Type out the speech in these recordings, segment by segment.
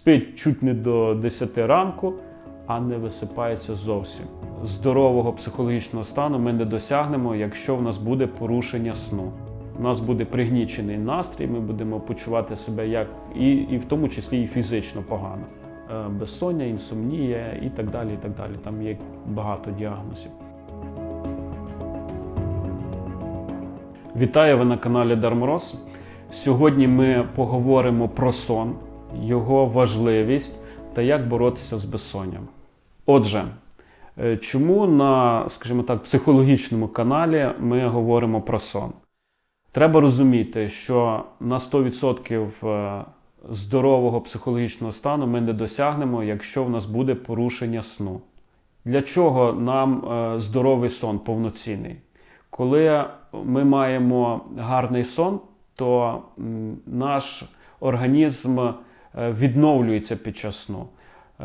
спить чуть не до 10 ранку, а не висипається зовсім. Здорового психологічного стану ми не досягнемо, якщо в нас буде порушення сну. У нас буде пригнічений настрій, ми будемо почувати себе як і, і в тому числі і фізично погано. Е, Безсоння, інсомнія і так далі. і так далі. Там є багато діагнозів. Вітаю ви на каналі Дармороз. Сьогодні ми поговоримо про сон, його важливість та як боротися з безсонням. Отже, е, чому на, скажімо так, психологічному каналі ми говоримо про сон? Треба розуміти, що на 100% е, здорового психологічного стану ми не досягнемо, якщо в нас буде порушення сну. Для чого нам е, здоровий сон повноцінний? Коли ми маємо гарний сон, то наш організм відновлюється під час сну.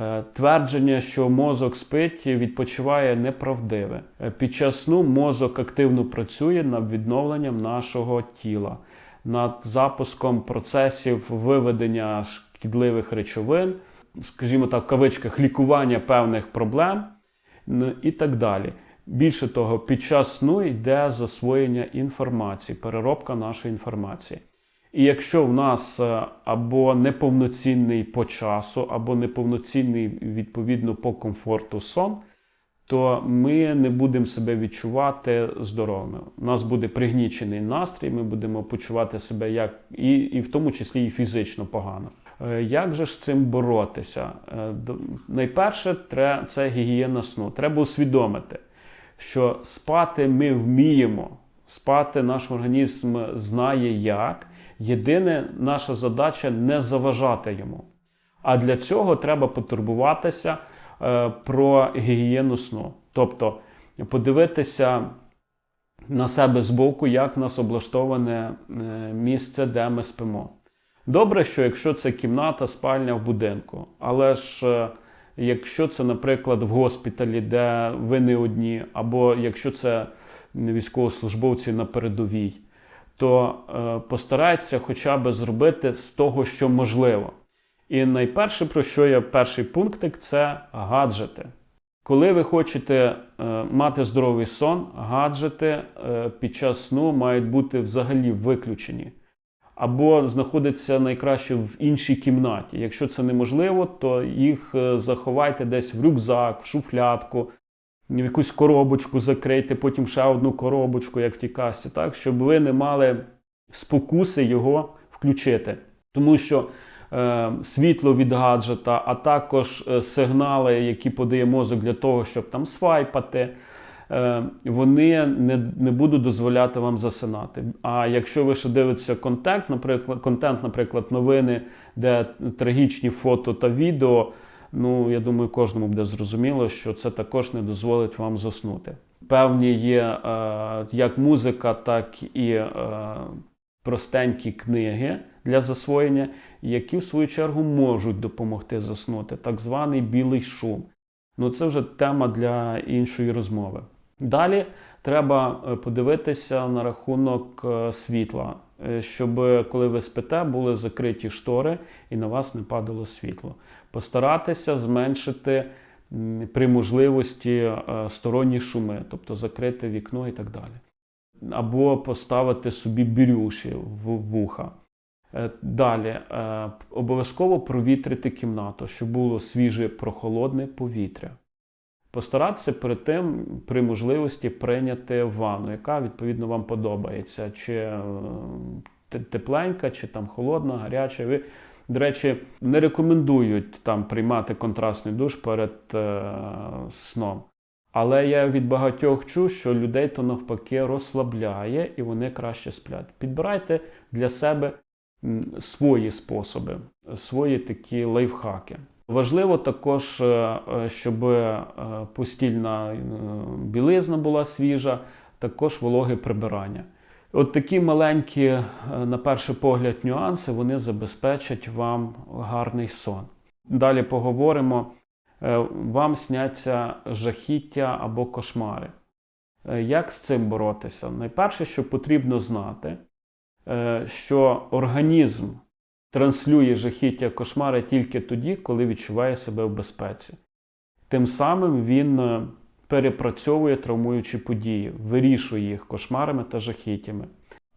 Е, Твердження, що мозок спить, відпочиває неправдиве. Е, Під час сну мозок активно працює над відновленням нашого тіла, над запуском процесів виведення шкідливих речовин, скажімо так, в кавичках лікування певних проблем і так далі. Більше того, під час сну йде засвоєння інформації, переробка нашої інформації. І якщо в нас е, або неповноцінний по часу, або неповноцінний відповідно по комфорту сон, то ми не будемо себе відчувати здоровими. У нас буде пригнічений настрій, ми будемо почувати себе як і, і в тому числі і фізично погано. Е, Як же з цим боротися? Е, Найперше, це гігієна сну. Треба усвідомити, що спати ми вміємо, спати наш організм знає як. Єдине, наша задача не заважати йому. А для цього треба потурбуватися е, про гігієну сну. Тобто подивитися на себе збоку, як в нас облаштоване е, місце, де ми спимо. Добре, що якщо це кімната, спальня в будинку, але ж е, якщо це, наприклад, в госпіталі, де ви не одні, або якщо це військовослужбовці на передовій, то е, постарайтеся хоча б зробити з того, що можливо. І найперше, про що є перший пунктик, це гаджети. Коли ви хочете е, мати здоровий сон, гаджети е, під час сну мають бути взагалі виключені. Або знаходиться найкраще в іншій кімнаті. Якщо це неможливо, то їх заховайте десь в рюкзак, в шуфлядку, в якусь коробочку закрийте, потім ще одну коробочку, як в тій касі, так, щоб ви не мали спокуси його включити. Тому що е, світло від гаджета, а також е, сигнали, які подає мозок для того, щоб там свайпати, е, вони не, не будуть дозволяти вам засинати. А якщо ви ще дивитеся контент, наприклад, контент, наприклад, новини, де трагічні фото та відео, ну я думаю, кожному буде зрозуміло, що це також не дозволить вам заснути. Певні є е, як музика, так і е, простенькі книги для засвоєння, які в свою чергу можуть допомогти заснути, так званий білий шум. Ну це вже тема для іншої розмови. Далі треба е, подивитися на рахунок е, світла, е, щоб коли ви спите, були закриті штори і на вас не падало світло. Постаратися зменшити при можливості е, сторонні шуми, тобто закрити вікно і так далі. Або поставити собі бірюші в вуха. Е, Далі е, обов'язково провітрити кімнату, щоб було свіже прохолодне повітря. Постаратися перед тим при можливості прийняти ванну, яка відповідно вам подобається, чи тепленька, чи там холодна, гаряча. Ви, до речі, не рекомендують там приймати контрастний душ перед е, сном. Але я від багатьох чув, що людей то навпаки розслабляє і вони краще сплять. Підбирайте для себе свої способи, свої такі лайфхаки. Важливо також, е, е, щоб е, постільна білизна була свіжа, також вологе прибирання. От такі маленькі, е, на перший погляд, нюанси вони забезпечать вам гарний сон. Далі поговоримо. Е, Вам сняться жахіття або кошмари. Е, Як з цим боротися? Найперше, що потрібно знати, що організм транслює жахіття кошмари тільки тоді, коли відчуває себе в безпеці. Тим самим він перепрацьовує травмуючі події, вирішує їх кошмарами та жахіттями.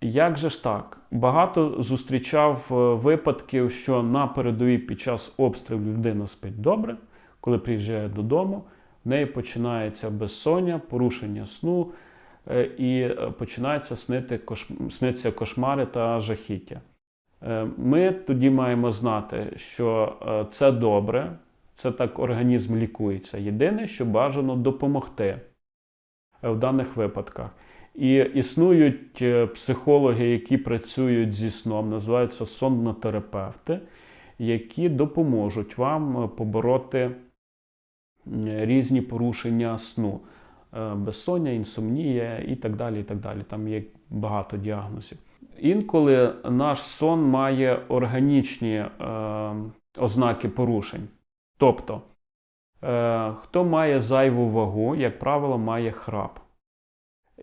Як же ж так? Багато зустрічав е, випадків, що на передовій під час обстрілу людина спить добре, коли приїжджає додому, в неї починається безсоння, порушення сну е, і е, починаються снити сниться кошмари та жахіття. Ми тоді маємо знати, що це добре, це так організм лікується. Єдине, що бажано допомогти е, в даних випадках. І існують е, психологи, які працюють зі сном, називаються соннотерапевти, які допоможуть вам е, побороти різні порушення сну, безсоння, інсомнія і так далі. і так далі. Там є багато діагнозів. Інколи наш сон має органічні е, ознаки порушень. Тобто, е, хто має зайву вагу, як правило, має храп.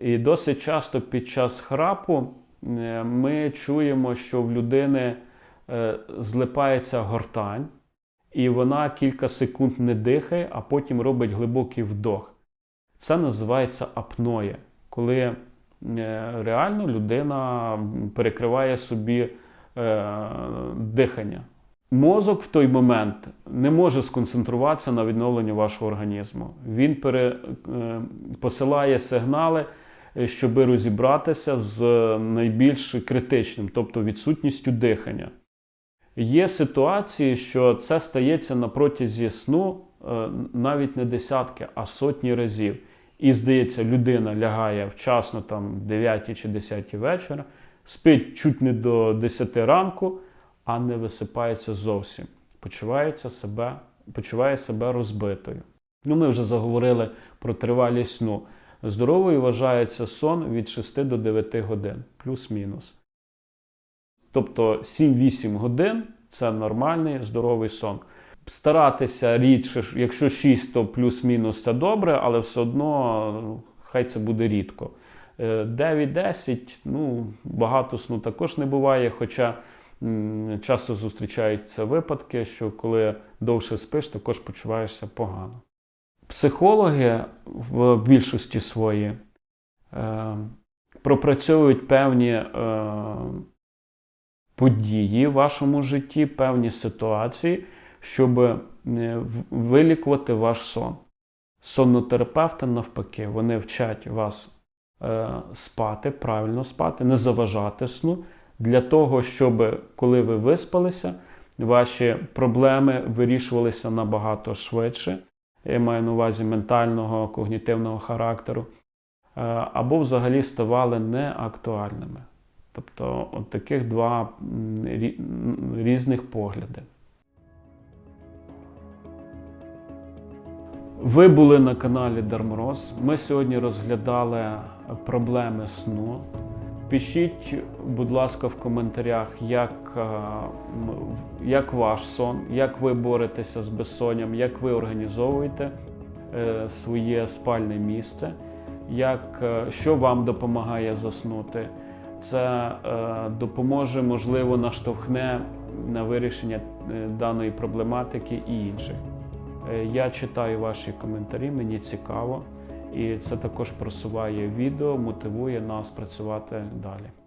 І досить часто під час храпу е, ми чуємо, що в людини е, злипається гортань, і вона кілька секунд не дихає, а потім робить глибокий вдох. Це називається апноє, коли е, реально людина перекриває собі е, дихання. Мозок в той момент не може сконцентруватися на відновленні вашого організму. Він пере, е, посилає сигнали, е, щоб розібратися з найбільш критичним, тобто відсутністю дихання. Є ситуації, що це стається на протязі сну е, навіть не десятки, а сотні разів. І здається, людина лягає вчасно, там 9 чи 10 вечора, спить чуть не до 10 ранку, а не висипається зовсім. Почувається себе, почуває себе розбитою. Ну, ми вже заговорили про тривалість сну. Здоровою вважається сон від 6 до 9 годин, плюс-мінус. Тобто 7-8 годин це нормальний здоровий сон. Старатися рідше, якщо 6, то плюс-мінус це добре, але все одно ну, хай це буде рідко. Е, 9-10, ну, багато сну також не буває, хоча часто зустрічаються випадки, що коли довше спиш, також почуваєшся погано. Психологи в більшості свої е, пропрацьовують певні е, події в вашому житті, певні ситуації, щоб е, вилікувати ваш сон. Соннотерапевти, навпаки, вони вчать вас е, спати, правильно спати, не заважати сну, для того, щоб коли ви виспалися, ваші проблеми вирішувалися набагато швидше. Я маю на увазі ментального, когнітивного характеру, е, або взагалі ставали неактуальними. Тобто, от таких два різних погляди. Ви були на каналі Дармороз. Ми сьогодні розглядали проблеми сну. Пишіть, будь ласка, в коментарях, як, е, як ваш сон, як ви боретеся з безсонням, як ви організовуєте е, своє спальне місце, як, е, що вам допомагає заснути. Це допоможе, можливо, наштовхне на вирішення даної проблематики і інших. Я читаю ваші коментарі, мені цікаво, і це також просуває відео, мотивує нас працювати далі.